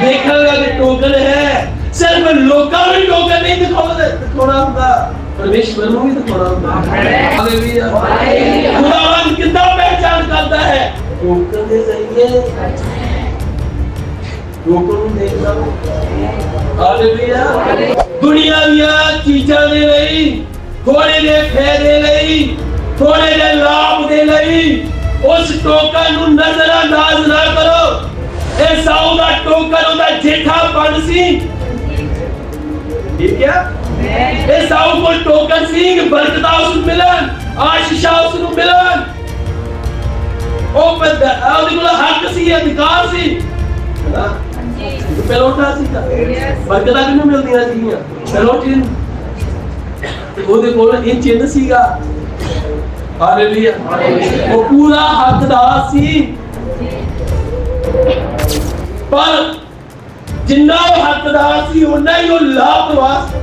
ਦੇਖਣ ਵਾਲਾ ਕਿ ਟੋਕਨ ਹੈ ਸਿਰਫ ਲੋਕਾਂ ਨੂੰ ਟੋਕਨ ਨਹੀਂ ਦਿਖਾਉਂਦਾ ਦਿਖਾਉਣਾ ਹੁੰਦਾ ਪਰਮੇਸ਼ਵਰ ਨੂੰ ਵੀ ਦਿਖਾਉਣਾ ਹੁੰਦਾ ਹਾਲੇਲੂਇਆ ਖੁਦਾਵੰਦ ਕਿੱਦਾਂ ਪਹਿਚਾਨ ਕਰਦਾ ਹੈ ਟੋਕਨ ਦੇ ਜ਼ਰੀਏ ਟੋਕਨ ਨੂੰ ਦੇਖਦਾ ਹਾਲੇਲੂਇਆ ਦੁਨੀਆ ਦੀਆਂ ਚੀਜ਼ਾਂ ਦੇ ਲਈ ਥੋੜੇ ਦੇ ਫਾਇਦੇ ਲਈ ਥੋੜੇ ਦੇ ਲਾਭ ਦੇ ਲਈ ਉਸ ਟੋਕਨ ਨੂੰ ਨਜ਼ਰਅੰਦਾਜ਼ ਨਾ ਕਰੋ ਇਹ ਸਾਊ ਦਾ ਟੋਕਨ ਉਹਦਾ ਜੇਠਾ ਬਣ ਸੀ। ਠੀਕ ਹੈ? ਇਹ ਸਾਊ ਕੋਲ ਟੋਕਨ ਸੀ ਕਿ ਬਰਕਤਾਂ ਉਸ ਨੂੰ ਮਿਲਣ ਆਸ਼ੀਸ਼ਾਂ ਉਸ ਨੂੰ ਮਿਲਣ। ਉਹ ਬੰਦਾ ਉਹਦੇ ਕੋਲ ਹੱਕ ਸੀ ਅਧਿਕਾਰ ਸੀ। ਹੈਨਾ? ਪਹਿਲੋਟਾ ਸੀ ਤਾਂ। ਬਰਕਤਾਂ ਕਿਹਨੂੰ ਮਿਲਦੀਆਂ ਸੀਗੀਆਂ? ਪਹਿਲੋਟੀ। ਨੂੰ ਤੇ ਉਹਦੇ ਕੋਲ ਇਹ ਚਿੰਨ ਸੀਗਾ। ਹਾਲੇਲੂਇਆ ਉਹ ਪੂਰਾ ਹੱਕਦਾਰ ਸੀ। ਪਰ ਜਿੰਨਾ ਉਹ ਹੱਕਦਾਰ ਸੀ ਉਨਾ ਹੀ ਉਹ ਲਾਭਵਾਸ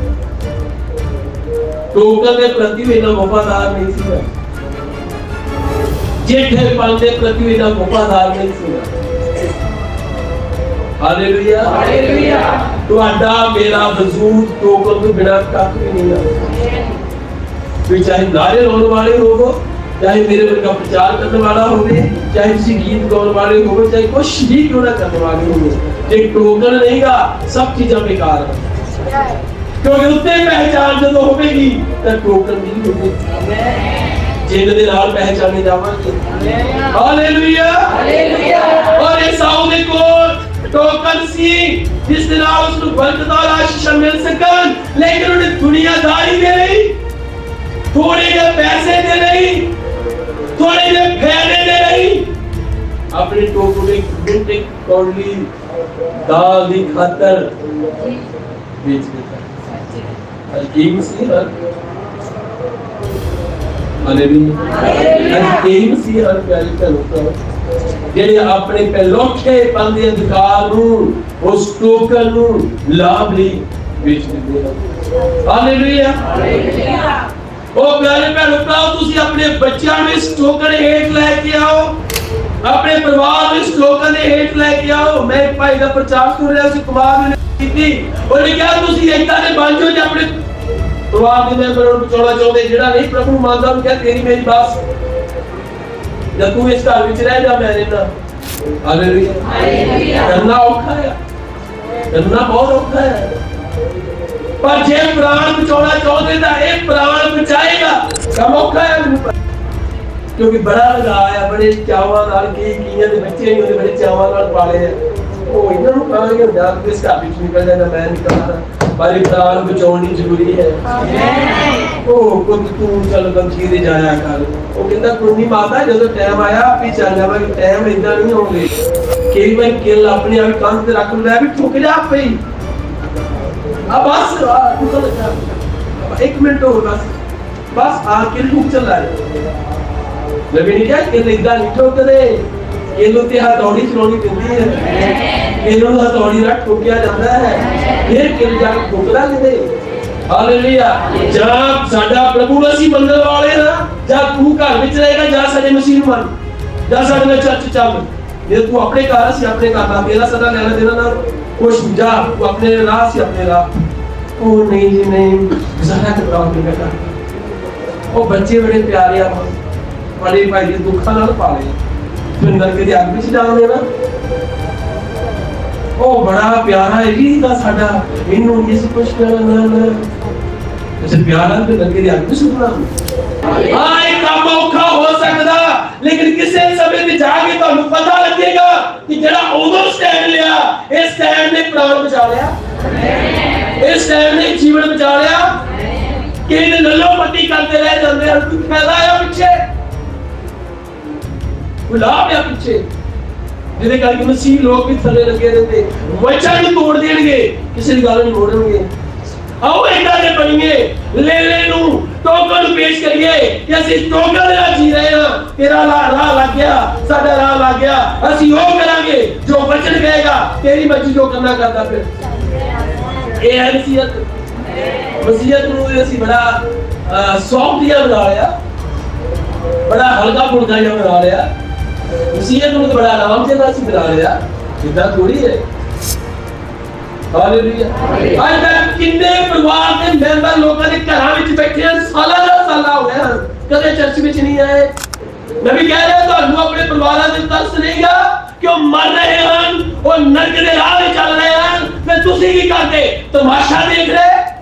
ਟੋਕਨ ਦੇ ਪ੍ਰਤੀ ਵੀ ਇੰਨਾ ਵਫਾਦਾਰ ਨਹੀਂ ਸੀਗਾ ਜੇਠੇ ਪਲ ਦੇ ਪ੍ਰਤੀ ਵੀ ਇੰਨਾ ਵਫਾਦਾਰ ਨਹੀਂ ਸੀਗਾ ਹਾਲੇਲੂਇਆ। ਹਾਲੇਲੂਇਆ। ਤੁਹਾਡਾ ਮੇਰਾ ਵਜੂਦ ਟੋਕਨ ਤੋਂ ਬਿਨਾਂ ਕੱਖ ਵੀ ਨਹੀਂ ਹੈ। ਵੀ ਚਾਹੇ ਨਾਰੇ ਲਾਉਣ ਵਾਲੇ ਹੋਵੋ ਚਾਹੇ ਮੇਰੇ ਵਰਗਾ ਪ੍ਰਚਾਰ ਕਰਨ ਵਾਲਾ ਹੋਵੇ ਚਾਹੇ ਤੁਸੀਂ ਗੀਤ ਗਾਉਣ ਵਾਲੇ ਹੋਵੋ ਚਾਹੇ ਕੁਛ ਵੀ ਕਿਉਂ ਨਾ ਕਰਨ ਵਾਲੇ ਹੋਵੋ ਜੇ ਟੋਕਨ ਨਹੀਂਗਾ ਸਭ ਚੀਜ਼ਾਂ ਬੇਕਾਰ ਹਨ ਕਿਉਂਕਿ ਉੱਤੇ ਪਹਿਚਾਨ ਜਦੋਂ ਹੋਵੇਗੀ ਤਾਂ ਟੋਕਨ ਦੀ ਵੀ ਹੋਵੇਗੀ ਜਿੰਨ ਦੇ ਨਾਲ ਪਹਿਚਾਨੇ ਜਾਵਾਂਗੇ ਹਾਲੇਲੂਇਆ ਹਾਲੇਲੂਇਆ ਔਰ ਇਹ ਸਾਊ ਦੇ ਕੋਲ ਟੋਕਨ ਸੀ ਜਿਸ ਦੇ ਨਾਲ ਉਸ ਨੂੰ ਬਰਕਤ ਔਰ ਆਸ਼ੀਸ਼ਾਂ ਮਿਲ ਸਕਣ ਲੇਕਿਨ ਉਹਨੇ ਦੁਨੀਆਦਾਰੀ ਦੇ ਲਈ ਥੋੜੇ ਜਿਹੇ ਪੈਸੇ ਦੇ ਲਈ ਥੋੜੇ ਜਿਹੇ ਫਾਇਦੇ ਦੇ ਲਈ ਆਪਣੇ ਟੋਕਰੇ ਮਿੰਟੇ ਕੌੜੀ ਦਾਲ ਦੀ ਖਾਤਰ ਵੇਚ ਦਿੱਤਾ ਅਜੀਬ ਸੀ ਹਰ ਹਾਲੇਲੂਇਆ ਅਜੀਬ ਸੀ ਹਰ ਪਿਆਰੀ ਭੈਣੋ ਜਿਹੜੇ ਆਪਣੇ ਪਹਿਲੋਖੇ ਪੰਦੇ ਅਧਿਕਾਰ ਨੂੰ ਉਸ ਟੋਕਨ ਨੂੰ ਲਾਭ ਲਈ ਵੇਚ ਦਿੰਦੇ ਹਨ ਹਾਲੇਲੂਇਆ ਉਹ ਪਿਆਰੇ ਭੈਣੋ ਭਰਾਓ ਤੁਸੀਂ ਆਪਣੇ ਬੱਚਿਆਂ ਨੂੰ ਇਸ ਟੋਕਨ ਹੇਠ ਲੈ ਕੇ ਆਓ। ਆਪਣੇ ਪਰਿਵਾਰ ਨੂੰ ਇਸ ਟੋਕਨ ਦੇ ਹੇਠ ਲੈ ਕੇ ਆਓ। ਮੈਂ ਭਾਈ ਦਾ ਪ੍ਰਚਾਰ ਕਰ ਰਿਹਾ ਸੀ ਕੁਮਾਰ ਨੇ ਕੀਤੀ। ਉਹਨੇ ਕਿਹਾ ਤੁਸੀਂ ਏਦਾਂ ਦੇ ਬਣ ਜਾਓ ਜੇ ਆਪਣੇ ਪਰਿਵਾਰ ਦੇ ਮੈਂਬਰਾਂ ਨੂੰ ਬਚਾਉਣਾ ਚਾਹੁੰਦੇ ਜਿਹੜਾ ਨਹੀਂ ਪ੍ਰਭੂ ਨੂੰ ਮੰਨਦਾ ਉਹਨੂੰ ਕਿਹਾ ਤੇਰੀ ਮੇਰੀ ਬਾਤ ਜਦ ਤੂੰ ਇਸ ਘਰ ਵਿੱਚ ਰਹਿ ਜਾ ਮੈਂ ਰਹਿਣਾ ਹਾਲੇਲੂਇਆ ਹਾਲੇਲੂਇਆ ਕਰਨਾ ਔਖਾ ਹੈ ਕਰਨਾ ਬਹੁਤ ਔਖਾ ਹੈ ਪਰ ਜੇ ਪ੍ਰਾਣ ਬਚਾਉਣਾ ਚਾਹੁੰਦੇ ਤਾਂ ਇਹ ਪ੍ਰਾਣ ਬਚਾਏਗਾ ਦਾ ਮੌਕਾ ਹੈ ਕਿਉਂਕਿ ਬੜਾ ਲਗਾਇਆ ਹੈ ਬੜੇ ਚਾਵਾਂ ਨਾਲ ਕੀ ਕੀਆਂ ਦੇ ਬੱਚੇ ਹੀ ਉਹਦੇ ਬੜੇ ਚਾਵਾਂ ਨਾਲ ਪਾਲੇ ਆ ਉਹ ਇਹਨਾਂ ਨੂੰ ਕਹਾਂਗੇ ਹੁੰਦਾ ਕਿ ਇਸ ਘਰ ਵਿੱਚ ਨਿਕਲ ਜਾਣਾ ਮੈਂ ਨਿਕਲਣਾ ਪਰ ਇਬਦਾਲ ਨੂੰ ਬਚਾਉਣੀ ਜ਼ਰੂਰੀ ਹੈ। ਆਮੀਨ ਉਹ ਕੁਝ ਤੂੰ ਚੱਲ ਬੰਦੀ ਦੇ ਜਾਇਆ ਕਰ। ਉਹ ਕਹਿੰਦਾ ਕੁੰਨੀ ਮਾਤਾ ਜਦੋਂ ਟਾਈਮ ਆਇਆ ਆਪੇ ਚੱਲ ਜਾਵਾਂਗੇ। ਟਾਈਮ ਇਦਾਂ ਨਹੀਂ ਹੋਵੇ ਕਈ ਵਾਰ ਕਿਲ ਆਪਣੇ ਆਪ ਕੰਧ ਤੇ ਰੱਖ ਲੈ ਵੀ ਠੁੱਕ ਜਾ ਆਪੇ ਹੀ। ਆ ਬਸ ਤੂੰ ਤਾਂ ਇੱਕ ਮਿੰਟ ਹੋਰ ਬਸ। मिनट हो बस बस आ किल ठुक चल रहा है नबी ने क्या किल इधर नहीं ठोकदे ਕਿਲ ਉੱਤੇ ਹਥੌੜੀ ਚਲਾਉਣੀ ਪੈਂਦੀ ਹੈ ਕਿਲ ਨੂੰ ਹਥੌੜੀ ਨਾਲ ਠੋਕਿਆ ਜਾਂਦਾ ਹੈ ਫਿਰ ਕਿਲ ਜਾ ਕੇ ਠੋਕਦਾ ਕਿਤੇ ਹਾਲੇਲੂਇਆ ਜਾਂ ਸਾਡਾ ਪ੍ਰਭੂ ਅਸੀਂ ਮੰਨਣ ਵਾਲੇ ਨਾ ਜਾਂ ਤੂੰ ਘਰ ਵਿੱਚ ਰਹੇਗਾ ਜਾਂ ਸਾਡੇ ਮਸੀਹ ਨੂੰ ਮੰਨ ਜਾਂ ਸਾਡੇ ਨਾਲ ਚਰਚ ਚੱਲ ਜੇ ਤੂੰ ਆਪਣੇ ਘਰ ਅਸੀਂ ਆਪਣੇ ਘਰ ਦਾ ਤੇਰਾ ਸਦਾ ਲੈਣਾ ਦੇਣਾ ਨਾ ਕੁਛ ਜਾ ਤੂੰ ਆਪਣੇ ਰਾਹ ਸੀ ਆਪਣੇ ਰਾਹ ਉਹ ਨਹੀਂ ਜੀ ਨਹੀਂ ਗੁਜ਼ਾਰਾ ਕਰ ਰਹਾ ਹਾਂ ਬੇਟਾ ਉਹ ਬੱਚੇ ਬੜੇ ਪਿਆਰੇ ਆ ਬੜੇ ਭਾਈ ਦੇ ਦੁੱਖਾਂ ਨਾਲ ਪਾਲੇ ਫਿਰ ਨਰਕ ਦੀ ਅੱਗ ਵਿੱਚ ਜਾਣਦੇ ਨਾ। ਉਹ ਬੜਾ ਪਿਆਰਾ ਹੈ ਜੀ ਦਾ ਸਾਡਾ। ਇਹਨੂੰ ਇਸ ਕੁਛ ਕਰਨਾ ਨਾ ਇਸੇ ਪਿਆਰਾ ਤੇ ਨਰਕ ਦੀ ਅੱਗ ਵਿੱਚ ਸੁਣਨਾ ਹਾਂ ਕੰਮ ਔਖਾ ਹੋ ਸਕਦਾ, ਲੇਕਿਨ ਕਿਸੇ ਸਮੇਂ ਤੇ ਜਾ ਕੇ ਤੁਹਾਨੂੰ ਪਤਾ ਲੱਗੇਗਾ ਕਿ ਜਿਹੜਾ ਉਦੋਂ ਸਟੈਂਡ ਲਿਆ, ਇਹ ਸਟੈਂਡ ਨੇ ਪ੍ਰਾਣ ਬਚਾ ਲਿਆ। ਇਸ ਸਟੈਂਡ ਨੇ ਜੀਵਨ ਬਚਾ ਲਿਆ। ਕਿ ਇਹਨੇ ਲੱਲੋ ਕਰਦੇ ਰਹਿ ਜਾਂਦੇ ਹਨ ਕੋਈ ਫਾਇਦਾ ਪਿੱਛੇ। ਕੋਈ ਆ ਪਿੱਛੇ। ਜਿਹਦੇ ਕਰਕੇ ਮਸੀਹ ਲੋਕ ਵੀ ਥੱਲੇ ਲੱਗੇ ਰਹਿੰਦੇ ਵਚਨ ਨੂੰ ਤੋੜ ਦੇਣਗੇ, ਕਿਸੇ ਦੀ ਗੱਲ ਨੂੰ ਮੋੜਨਗੇ। ਆਓ ਇਦਾਂ ਦੇ ਬਣੀਏ। ਲੈ ਲੈ ਨੂੰ ਟੋਕਨ ਨੂੰ ਪੇਸ਼ ਕਰੀਏ ਕਿ ਅਸੀਂ ਟੋਕਨ ਦੇ ਨਾਲ ਜੀ ਰਹੇ ਹਾਂ। ਤੇਰਾ ਲਾ- ਰਾਹ ਲੱਗ ਗਿਆ, ਸਾਡਾ ਰਾਹ ਲੱਗ ਗਿਆ। ਅਸੀਂ ਉਹ ਕਰਾਂਗੇ ਜੋ ਵਚਨ ਕਹੇਗਾ, ਤੇਰੀ ਮਰਜ਼ੀ ਜੋ ਕਰਨਾ ਕਰਦਾ ਫਿਰ। ਇਹ ਹੈ ਨਸੀਹਤ। ਵਸੀਅਤ ਨੂੰ ਅਸੀਂ ਬੜਾ ਸੌਫਟ ਜਿਹਾ ਬਣਾ ਲਿਆ। ਬੜਾ ਹਲਕਾ ਫੁਲਕਾ ਜਿਹਾ ਬਣਾ ਲਿਆ। ਵਸੀਅਤ ਨੂੰ ਬੜਾ ਆਰਾਮ ਜਿਹਾ ਅਸੀਂ ਬਣਾ ਲਿਆ। ਇਦਾਂ ਥੋੜੀ ਹੈ। ਹਾਲੇਲੂਇਆ ਅੱਜ ਤੱਕ ਕਿੰਨੇ ਪਰਿਵਾਰ ਦੇ ਮੈਂਬਰ ਲੋਕਾਂ ਦੇ ਘਰਾਂ ਵਿੱਚ ਬੈਠੇ ਹਨ ਸਾਲਾਂ ਦਾ ਸਾਲਾਂ ਹੋ ਗਿਆ। ਕਦੇ ਚਰਚ ਵਿੱਚ ਨਹੀਂ ਆਏ। ਮੈਂ ਵੀ ਕਹਿ ਰਿਹਾ, ਤੁਹਾਨੂੰ ਆਪਣੇ ਪਰਿਵਾਰਾਂ ਦੇ ਤਰਸ ਨਹੀਂਗਾ ਕਿ ਉਹ ਮਰ ਰਹੇ ਹਨ, ਉਹ ਨਰਕ ਦੇ ਰਾਹ ਵਿੱਚ ਚੱਲ ਰਹੇ ਹਨ। ਤੇ ਤੁਸੀਂ ਕੀ ਕਰਦੇ? ਤਮਾਸ਼ਾ ਦੇਖ ਰਹੇ?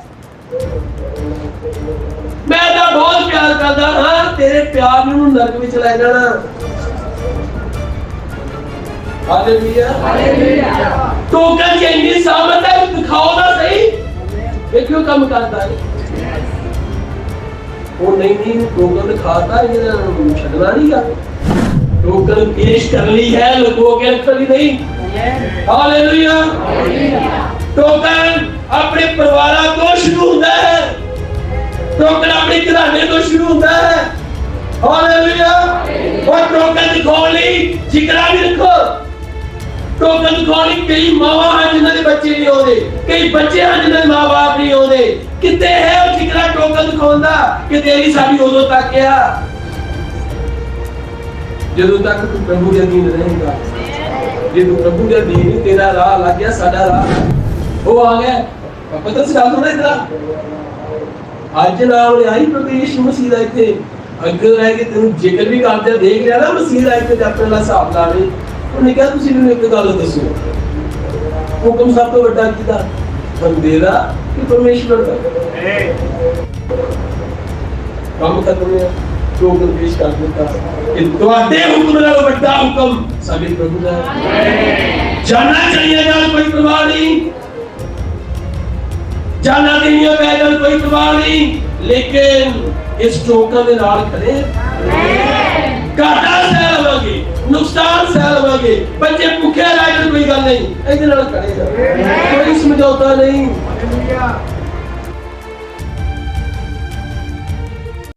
ਤੇਰੇ ਪਿਆਰ ਨੂੰ ਨਰਕ ਵਿੱਚ ਲੈ ਜਾਣਾ। ਹਾਲੇਲੂਇਆ ਹਾਲੇਲੂਇਆ ਟੋਕਨ ਜੇ ਇੰਨੀ ਸਾਮਤ ਹੈ ਦਿਖਾਓ ਤਾਂ ਸਹੀ। ਇਹ ਕਿਉਂ ਕੰਮ ਕਰਦਾ ਹੈ। ਉਹ ਨਹੀਂ ਨਹੀਂ ਟੋਕਨ ਦਿਖਾਤਾ ਇਹਨਾਂ ਨੂੰ ਛੱਡਣਾ ਨਹੀਂਗਾ ਟੋਕਨ ਪੇਸ਼ ਕਰ ਲਈ ਹੈ ਲੁਕੋ ਕੇ ਰੱਖ ਲਈ ਨਹੀਂ। ਹਾਲੇਲੂਇਆ ਟੋਕਨ ਆਪਣੇ ਪਰਿਵਾਰਾਂ ਤੋਂ ਸ਼ੁਰੂ ਹੁੰਦਾ ਹੈ। ਟੋਕਨ ਆਪਣੇ ਘਰਾਣੇ ਤੋਂ ਸ਼ੁਰੂ ਹੁੰਦਾ ਹੈ। ਹਾਲੇਲੂਇਆ ਉਹ ਟੋਕਨ ਦਿਖਾਉਣ ਲਈ ਜਿਗਰਾ ਵੀ ਰੱਖੋ ਟੋਕਨ ਦਿਖਾਉਣ ਲਈ ਕਈ ਮਾਵਾਂ ਹਨ ਜਿਨ੍ਹਾਂ ਦੇ ਬੱਚੇ ਨਹੀਂ ਆਉਂਦੇ ਕਈ ਬੱਚੇ ਹਨ ਜਿਨ੍ਹਾਂ ਦੇ ਮਾਪੇ ਨਹੀਂ ਆਉਂਦੇ ਕਿਤੇ ਹੈ ਉਹ ਜਿਗਰਾ ਟੋਕਨ ਦਿਖਾਉਂਦਾ ਕਿ ਤੇਰੀ ਸਾਡੀ ਉਦੋਂ ਤੱਕ ਆ ਜਦੋਂ ਤੱਕ ਤੂੰ ਪ੍ਰਭੂ ਦੇ ਅਧੀਨ ਰਹੇਗਾ ਜੇ ਤੂੰ ਪ੍ਰਭੂ ਦੇ ਅਧੀਨ ਤੇਰਾ ਰਾਹ ਲੱਗ ਗਿਆ ਸਾਡਾ ਰਾਹ ਉਹ ਆ ਗਿਆ ਪਤਾ ਸੀ ਗੱਲ ਸੁਣਾ ਇਤਰਾ ਅੱਜ ਨਾਮ ਲਿਆ ਹੀ ਪ੍ਰਭੂ ਯਿਸੂ ਮਸੀਹ ਦਾ ਇੱਥੇ ਅੱਗੇ ਰਹਿ ਕੇ ਤੈਨੂੰ ਜ਼ਿਕਰ ਵੀ ਕਰਦੇ ਦੇਖ ਲਿਆ ਨਾ, ਮਸੀਹ ਦਾ ਇੱਥੇ ਤੇ ਆਪਣੇ ਨਾਲ ਹਿਸਾਬ ਲਾ ਲਈ ਉਹਨੇ ਕਿਹਾ ਤੁਸੀਂ ਮੈਨੂੰ ਇੱਕ ਗੱਲ ਦੱਸੋ। ਹੁਕਮ ਸਭ ਤੋਂ ਵੱਡਾ ਕਿਹਦਾ? ਬੰਦੇ ਦਾ ਕਿ ਪਰਮੇਸ਼ਵਰ ਦਾ? ਕੰਮ ਖਤਮ ਹੋਇਆ ਟੋਕਨ ਪੇਸ਼ ਕਰ ਦਿੱਤਾ। ਕਿ ਤੁਹਾਡੇ ਹੁਕਮ ਨਾਲੋਂ ਵੱਡਾ ਹੁਕਮ ਸਾਡੇ ਪ੍ਰਭੂ ਦਾ ਹੈ। ਜਾਨਾ ਚਾਹੀਏ ਨਾਲ ਕੋਈ ਪ੍ਰਵਾਹ ਨਹੀਂ। ਜਾਨਾ ਦੇਣੀਆਂ ਪੈ ਜਾਣ ਕੋਈ ਪ੍ਰਵਾਹ ਨਹੀਂ। ਲੇਕਿਨ ਇਸ ਟੋਕਨ ਦੇ ਨਾਲ ਖੜੇ ਘਾਟਾ ਸਹਿ ਲਵਾਂਗੇ ਨੁਕਸਾਨ ਸਹਿ ਲਵਾਂਗੇ ਬੱਚੇ ਭੁੱਖੇ ਰਹਿ ਜਾਣ ਕੋਈ ਗੱਲ ਨਹੀਂ, ਇਹਦੇ ਨਾਲ ਖੜੇ ਕੋਈ ਸਮਝੌਤਾ ਨਹੀਂ।